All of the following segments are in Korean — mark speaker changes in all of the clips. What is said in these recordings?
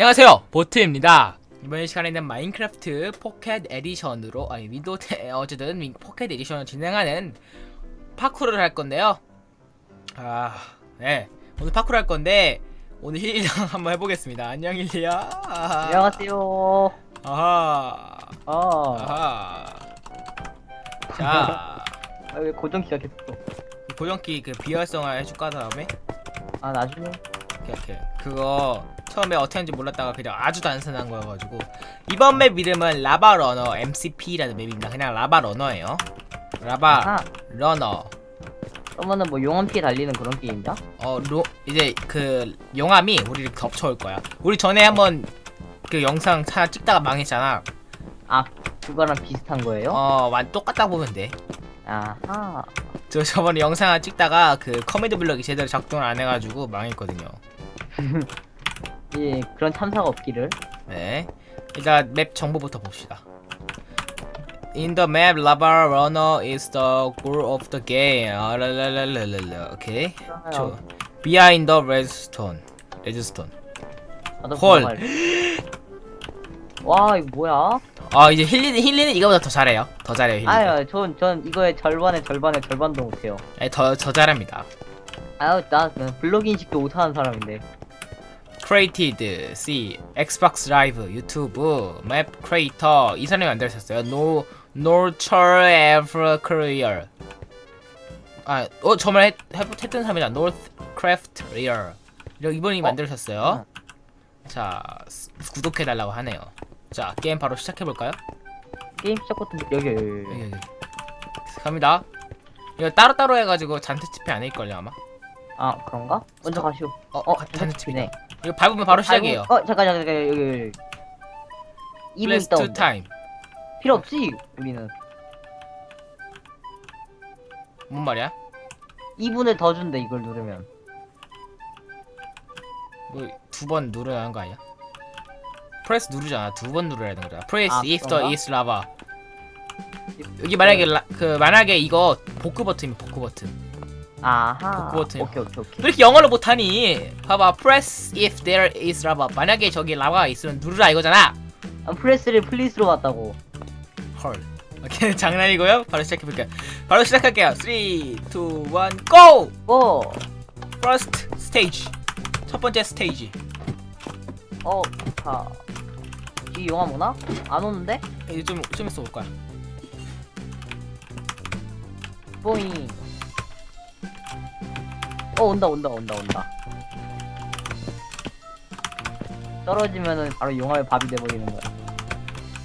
Speaker 1: 안녕하세요. 보트입니다. 이번 시간에는 마인크래프트 포켓 에디션으로 아니 윈도우 테- 어쨌든 윈- 포켓 에디션을 진행하는 파쿠르를 할 건데요. 아네. 오늘 파쿠르 할 건데 오늘 힐리랑 한번 해보겠습니다. 안녕 힐리야. 아하.
Speaker 2: 안녕하세요.
Speaker 1: 아하.
Speaker 2: 아,
Speaker 1: 아하. 자.
Speaker 2: 아, 왜 고정 시작했어?
Speaker 1: 고정키 그 비활성화 해줄까 다음에?
Speaker 2: 아, 나중에.
Speaker 1: 오케이 오케이. 그거 처음에 어떻게 하는지 몰랐다가 그냥 아주 단순한 거여가지고. 이번 맵 이름은 라바 러너 MCP라는 맵입니다. 그냥 라바 러너예요. 라바
Speaker 2: 아,
Speaker 1: 러너.
Speaker 2: 그러면은 뭐 용암 피해 달리는 그런 게임이야?
Speaker 1: 어 로, 이제 그 용암이 우리를 덮쳐올 거야. 우리 전에 한번 그 영상 하나 찍다가 망했잖아.
Speaker 2: 아, 그거랑 비슷한 거예요?
Speaker 1: 어완 똑같다 보면 돼저
Speaker 2: 아하.
Speaker 1: 저번에 영상 하나 찍다가 그 커맨드 블럭이 제대로 작동을 안 해가지고 망했거든요
Speaker 2: 예, 그런 참사가 없기를.
Speaker 1: 네. 일단 맵 정보부터 봅시다. In the map, lava runner is the goal of the game. 아, 랄랄랄랄랄라. 오케이. 저 behind the redstone. redstone.
Speaker 2: 나도
Speaker 1: 헐.
Speaker 2: 와, 이거 뭐야?
Speaker 1: 아 이제 힐리는 힐리는 이거보다 더 잘해요. 더 잘해요 힐리.
Speaker 2: 아유, 전, 전 이거의 절반의 절반의 절반도 못해요.
Speaker 1: 네, 더더 잘합니다.
Speaker 2: 아유, 나, 나 블록 인식도 못하는 사람인데.
Speaker 1: Created, C, Xbox Live, YouTube, Map Creator 이 사람이 만들었어요. No, Nurture Ever Career. 아, 어 정말 했, 했, 했던 사람이다. Northcraft Real. 이런 이분이
Speaker 2: 어?
Speaker 1: 만드셨어요. 자, 스- 구독해 달라고 하네요. 자, 게임 바로 시작해 볼까요?
Speaker 2: 게임 시작 버튼 여기, 여기, 여기.
Speaker 1: 여기, 여기. 갑니다. 이거 따로따로 해가지고 잔트 집회 안 할걸요 아마?
Speaker 2: 아, 그런가? 먼저 가시오.
Speaker 1: 어,
Speaker 2: 어,
Speaker 1: 집이네.
Speaker 2: 집이네.
Speaker 1: 이거 밟으면 바로 시작이에요.
Speaker 2: 어, 잠깐, 잠깐, 잠깐, 여기, 여기. 2분
Speaker 1: Last
Speaker 2: 있다 온다.
Speaker 1: time.
Speaker 2: 필요 없지, 우리는.
Speaker 1: 뭔 말이야?
Speaker 2: 2분을 더 준대, 이걸 누르면.
Speaker 1: 뭐 두 번 누르야 하는 거 아니야? 프레스 누르잖아. 두 번 누르야 되는 거잖아. 프레스
Speaker 2: 아,
Speaker 1: if the
Speaker 2: 그런가?
Speaker 1: is lava. 여기 만약에 라, 그 만약에 이거 복구 버튼이 복구 버튼.
Speaker 2: 아하.
Speaker 1: 복구 버튼.
Speaker 2: 오케이, 오케이, 오케이.
Speaker 1: 왜 이렇게 영어를 못하니? 봐봐. press if there is lava. 만약에 저기 라바가 있으면 누르라 이거잖아.
Speaker 2: 아, 프레스를 플리스로 왔다고.
Speaker 1: 헐. 오케이 장난이고요. 바로 시작해 볼게요. 바로 시작할게요. 3, 2, 1, go!
Speaker 2: 어,
Speaker 1: First stage. 첫 번째 스테이지.
Speaker 2: 어, 자. 이 용암 오나? 안 오는데?
Speaker 1: 이제 좀, 좀 있어 올 거야.
Speaker 2: 뽀잉. 어, 온다, 온다, 온다, 온다. 떨어지면은 바로 용암의 밥이 돼버리는 거야.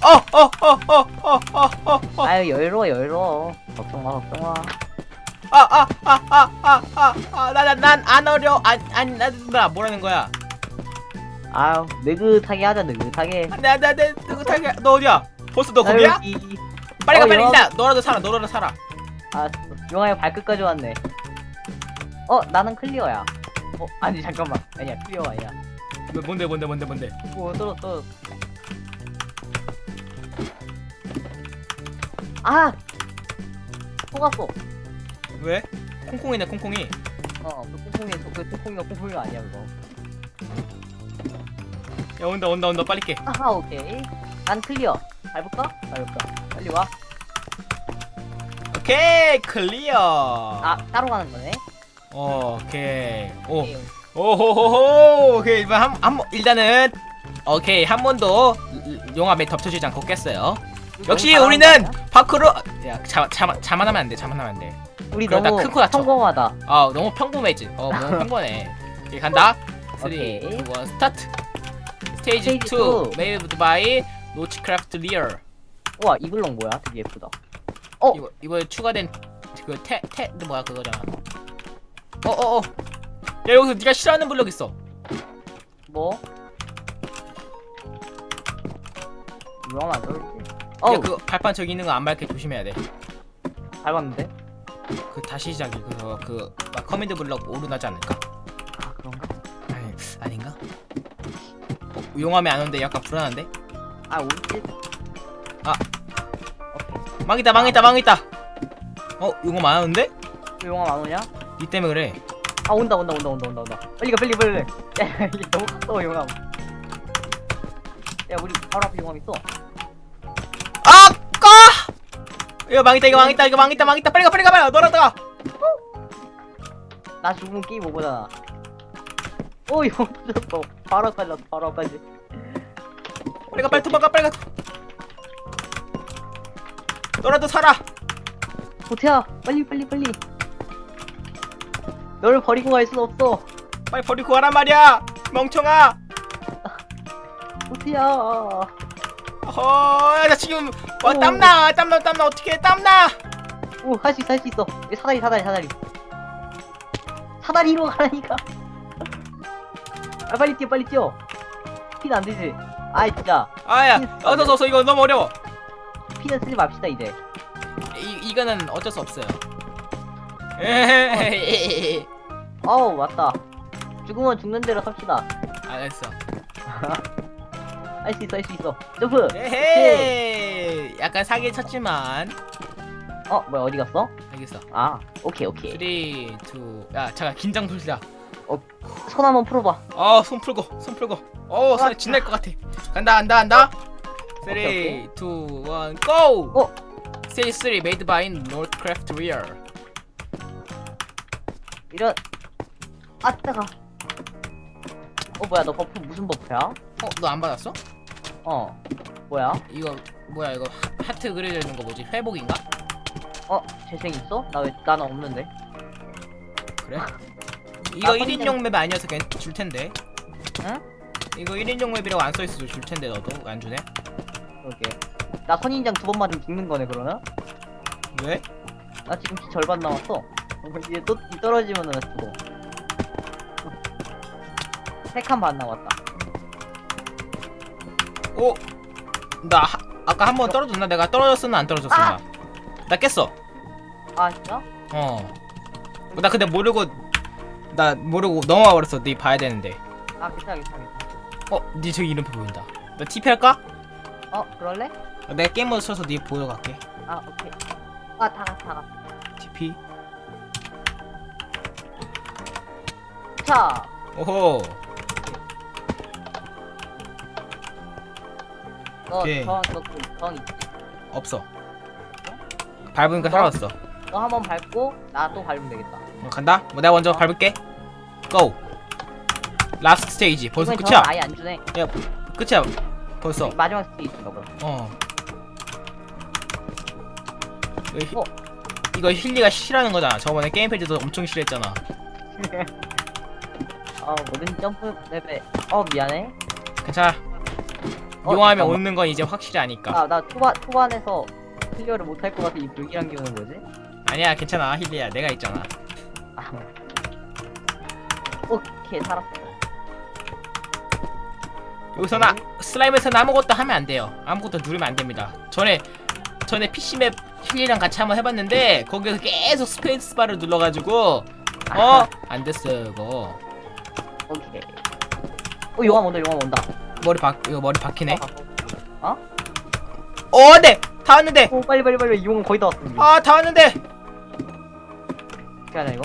Speaker 1: 어, 어, 어, 어, 어, 어, 어, 어.
Speaker 2: 아유, 여유로워, 여유로워. 걱정 마, 걱정 마.
Speaker 1: 아, 아, 아, 아, 아, 아, 아, 나, 나, 난안 어려. 안, 안, 나, 나, 뭐라는 거야?
Speaker 2: 아유, 느긋하게 하자, 느긋하게.
Speaker 1: 나, 나, 나, 누구 타게? 너 어디야? 벌써 너 거기야?
Speaker 2: 이-
Speaker 1: 빨리 가,
Speaker 2: 어,
Speaker 1: 빨리 일단 너라도 살아, 너라도 살아.
Speaker 2: 아, 용암의 발끝까지 왔네. 어, 나는 클리어야. 어, 아니, 잠깐만. 아니야, 클리어가 아니야.
Speaker 1: 뭐, 뭔데, 뭔데, 뭔데, 뭔데?
Speaker 2: 오, 떨어, 떨어. 아! 속았어.
Speaker 1: 왜? 콩콩이네, 콩콩이.
Speaker 2: 어, 그 콩콩이, 그 콩콩이가 콩콩이가 아니야, 그거.
Speaker 1: 야, 온다, 온다, 온다, 빨리 깨.
Speaker 2: 아하, 오케이. 난 클리어. 밟을까? 밟을까? 빨리 와.
Speaker 1: 오케이, 클리어.
Speaker 2: 아, 따로 가는 거네.
Speaker 1: 어, 오케이. 오. 오호호호. 오케이, 이번 한, 한 번, 일단은 오케이 한 번도 용암에 덮쳐지지 않고 깼어요. 역시
Speaker 2: 너무
Speaker 1: 우리는
Speaker 2: 잘하는 거 아니야?
Speaker 1: 파크로 야 자, 자, 자만하면 안 돼, 자만하면 안 돼.
Speaker 2: 우리
Speaker 1: 그러다
Speaker 2: 너무
Speaker 1: 다쳐.
Speaker 2: 성공하다.
Speaker 1: 아 너무 평범해지. 어 너무 평범해. 오케이 간다. 3, 2,
Speaker 2: 오케이.
Speaker 1: 1 스타트. 스테이지
Speaker 2: 스테이지
Speaker 1: 2
Speaker 2: 투.
Speaker 1: made by 노치크래프트 리얼.
Speaker 2: 우와, 이 블록 뭐야? 되게 예쁘다. 어,
Speaker 1: 이거 이거에 추가된 그태태 뭐야 그거잖아. 어어 어. 야 여기서 네가 싫어하는 블럭 있어.
Speaker 2: 뭐? 유황 안 떨지?
Speaker 1: 야,
Speaker 2: 어,
Speaker 1: 그 발판 저기 있는 거안 밟게 조심해야 돼.
Speaker 2: 밟았는데?
Speaker 1: 그 다시 시작이 그거 그막 커맨드 블럭 오류나지 않을까?
Speaker 2: 아, 그런가?
Speaker 1: 아니 아닌가? 어, 용암이 안 오는데 약간 불안한데?
Speaker 2: 아, 오지?
Speaker 1: 아. 망했다 망했다 망했다. 어 용암 안 오는데?
Speaker 2: 왜 용암 안 오냐?
Speaker 1: 니 때문에 그래.
Speaker 2: 아 온다 온다 온다 온다 온다 온다 빨리 가 빨리 빨리 야 이게 너무 커 용암 야 우리 바로 앞에 용암 있어.
Speaker 1: 아! 꺼! 이거 망했다 이거 망했다 이거 망했다 망했다 빨리 가 빨리 가 빨리 가 너라도 가
Speaker 2: 나 죽으면 게임 오버잖아. 오 용암 터졌어. 바로 앞까지 왔어. 바로 앞까지.
Speaker 1: 빨리 가 빨리 도망가 빨리 가 너라도 살아
Speaker 2: 도태야 빨리 빨리 빨리. 너를 버리고 갈 순 없어.
Speaker 1: 빨리 버리고 가란 말이야 멍청아
Speaker 2: 도태야.
Speaker 1: 어나 지금 와
Speaker 2: 오.
Speaker 1: 땀나 땀나 땀나 어떻게 땀나
Speaker 2: 오 할 수 있어 할 수 있어. 여기 사다리 사다리 사다리. 사다리로 가라니까. 아 빨리 뛰어 빨리 뛰어. 피는 안 되지. 아이 진짜
Speaker 1: 아야 어서 어서 이거 너무 어려워
Speaker 2: 피는 쓰지 맙시다 이제.
Speaker 1: 이 이거는 어쩔 수 없어요 에헤헤헤헤.
Speaker 2: 어우 맞다. 죽으면 죽는 대로 삽시다.
Speaker 1: 알았어
Speaker 2: 할 수 있어 할 수 있어. 점프.
Speaker 1: 에헤 약간 사기 쳤지만
Speaker 2: 어 뭐야 어디 갔어?
Speaker 1: 알겠어
Speaker 2: 아 오케이 오케이.
Speaker 1: 3 2 야 잠깐 긴장 풀자
Speaker 2: 손 한번 풀어봐.
Speaker 1: 어 손 풀고 손 풀고 어 손에 진날 것 같아 간다 간다 간다 3 2
Speaker 2: 오케이,
Speaker 1: 1
Speaker 2: 오케이.
Speaker 1: GO
Speaker 2: 어?
Speaker 1: Series 3 made by Northcraft Rear
Speaker 2: 이런. 아 따가. 어 뭐야 너 버프 무슨 버프야?
Speaker 1: 어 너 안 받았어?
Speaker 2: 어 뭐야?
Speaker 1: 이거 뭐야 이거 하- 하트 그려져 있는 거 뭐지 회복인가?
Speaker 2: 어 재생 있어? 나 왜 나는 없는데?
Speaker 1: 그래? 이거
Speaker 2: 아,
Speaker 1: 1인용 맵 아니어서 그냥 줄 텐데
Speaker 2: 응?
Speaker 1: 이거 1인용 맵이라고 안 써 있어도 줄 텐데 너도 안 주네?
Speaker 2: 그러게. 나 선인장 두 번 맞으면 죽는 거네 그러나?
Speaker 1: 왜?
Speaker 2: 나 지금 피 절반 남았어. 이제 또 떨어지면은 나 죽어. 세칸 반 남았다.
Speaker 1: 오! 나 하- 아까 한 번 떨어졌나? 내가 떨어졌었나 안 떨어졌었나?
Speaker 2: 아!
Speaker 1: 나 깼어
Speaker 2: 아 진짜?
Speaker 1: 어. 나 근데 모르고 나 모르고 넘어와 버렸어. 네 봐야 되는데.
Speaker 2: 아 괜찮아 괜찮아 괜찮아.
Speaker 1: 어, 네 저기 이름표 보인다. 나 TP 할까?
Speaker 2: 어 그럴래?
Speaker 1: 내가 게임 모드 쳐서 네 보러 갈게.
Speaker 2: 아 오케이. 아 다가 다가.
Speaker 1: TP.
Speaker 2: 자.
Speaker 1: 오호. 오케이.
Speaker 2: 너저너그정
Speaker 1: 없어. 밟으니까
Speaker 2: 뭐?
Speaker 1: 살아왔어.
Speaker 2: 너 한 번 밟고 나 또 밟으면 되겠다.
Speaker 1: 어, 간다. 뭐 내가 먼저 밟을게. 고. 라스트 스테이지. 벌써
Speaker 2: 이번엔
Speaker 1: 끝이야.
Speaker 2: 아예 안 주네.
Speaker 1: 야, 끝이야. 벌써.
Speaker 2: 마지막 스테이지인가 보다.
Speaker 1: 어. 이거, 히-
Speaker 2: 어.
Speaker 1: 이거 힐리가 싫어하는 거잖아. 저번에 게임 페이지도 엄청 싫어했잖아.
Speaker 2: 아 모든 점프 맵에 어 미안해.
Speaker 1: 괜찮아.
Speaker 2: 어,
Speaker 1: 용하면
Speaker 2: 잠깐만.
Speaker 1: 오는 건 이제 확실히 아니까.
Speaker 2: 아나 초반 초반에서 클리어를 못 할 것 같아 이 불길한 기분은 뭐지?
Speaker 1: 아니야, 괜찮아. 힐리야. 내가 있잖아.
Speaker 2: 아. 오케이 살았어.
Speaker 1: 여기서는 아, 슬라임에서는 아무것도 하면 안 돼요. 아무것도 누르면 안 됩니다. 전에 전에 PC맵 힐리랑 같이 한번 해봤는데 거기서 계속 스페이스 바를 눌러가지고 어? 안 됐어요 이거.
Speaker 2: 오케이. 어 용암 온다 용암 온다.
Speaker 1: 머리 박 이거 머리 박히네.
Speaker 2: 어?
Speaker 1: 어, 네. 다 왔는데.
Speaker 2: 오 빨리 빨리 빨리 용암 거의 다 왔어.
Speaker 1: 아, 다 왔는데.
Speaker 2: 어떻게 하냐 이거?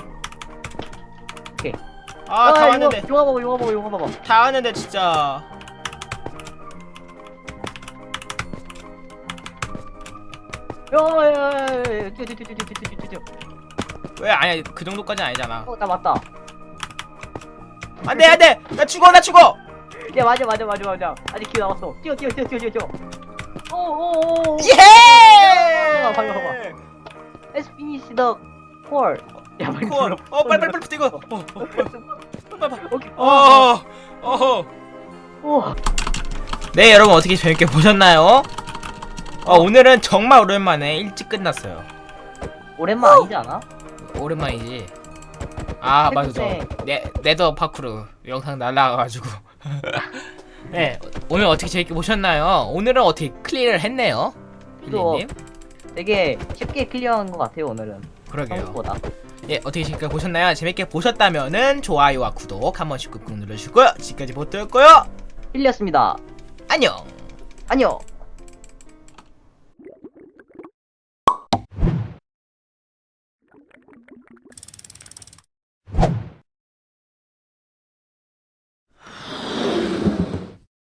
Speaker 1: 아, 다
Speaker 2: 아,
Speaker 1: 왔는데.
Speaker 2: 용암, 용암 봐봐 용암 봐봐 용암 봐봐.
Speaker 1: 다 왔는데 진짜.
Speaker 2: 야야야야 뛰어 뛰어 뛰어 뛰어 뛰어 뛰어 뛰어.
Speaker 1: 왜 아니야 그 정도까지는 아니잖아.
Speaker 2: 어나 맞다.
Speaker 1: 안 돼 안 돼 나 죽어 나 죽어.
Speaker 2: 야 맞아 맞아 맞아 맞아. 아직 기회 남았어. 뛰어 뛰어 뛰어 뛰어 뛰어 뛰어. 오오오.
Speaker 1: 예.
Speaker 2: 아, 봐봐, 봐봐. Let's finish the core. 야 빨리
Speaker 1: 콜.
Speaker 2: 눌러.
Speaker 1: 어 빨리 빨리 빨리 이거. 어, 어, 빨리 빨리.
Speaker 2: 오케이.
Speaker 1: 어. 어허.
Speaker 2: 오.
Speaker 1: 네 여러분 어떻게 재밌게 보셨나요? 어, 오늘은 정말 오랜만에 일찍 끝났어요.
Speaker 2: 오랜만 아니지 않아?
Speaker 1: 오랜만이지. 아 맞아 저
Speaker 2: 네.
Speaker 1: 네, 네더 파크루 영상 날라가 가지고. 네 오늘 어떻게 재밌게 보셨나요? 오늘은 어떻게 클리어를 했네요.
Speaker 2: 또
Speaker 1: 빌리님.
Speaker 2: 되게 쉽게 클리어한 것 같아요 오늘은
Speaker 1: 그러게요.
Speaker 2: 생각보다.
Speaker 1: 예 어떻게 재밌게 보셨나요? 재밌게 보셨다면은 좋아요와 구독 한 번씩 꾹꾹 눌러주시고요. 지금까지 보트였고요.
Speaker 2: 빌렸습니다.
Speaker 1: 안녕.
Speaker 2: 안녕.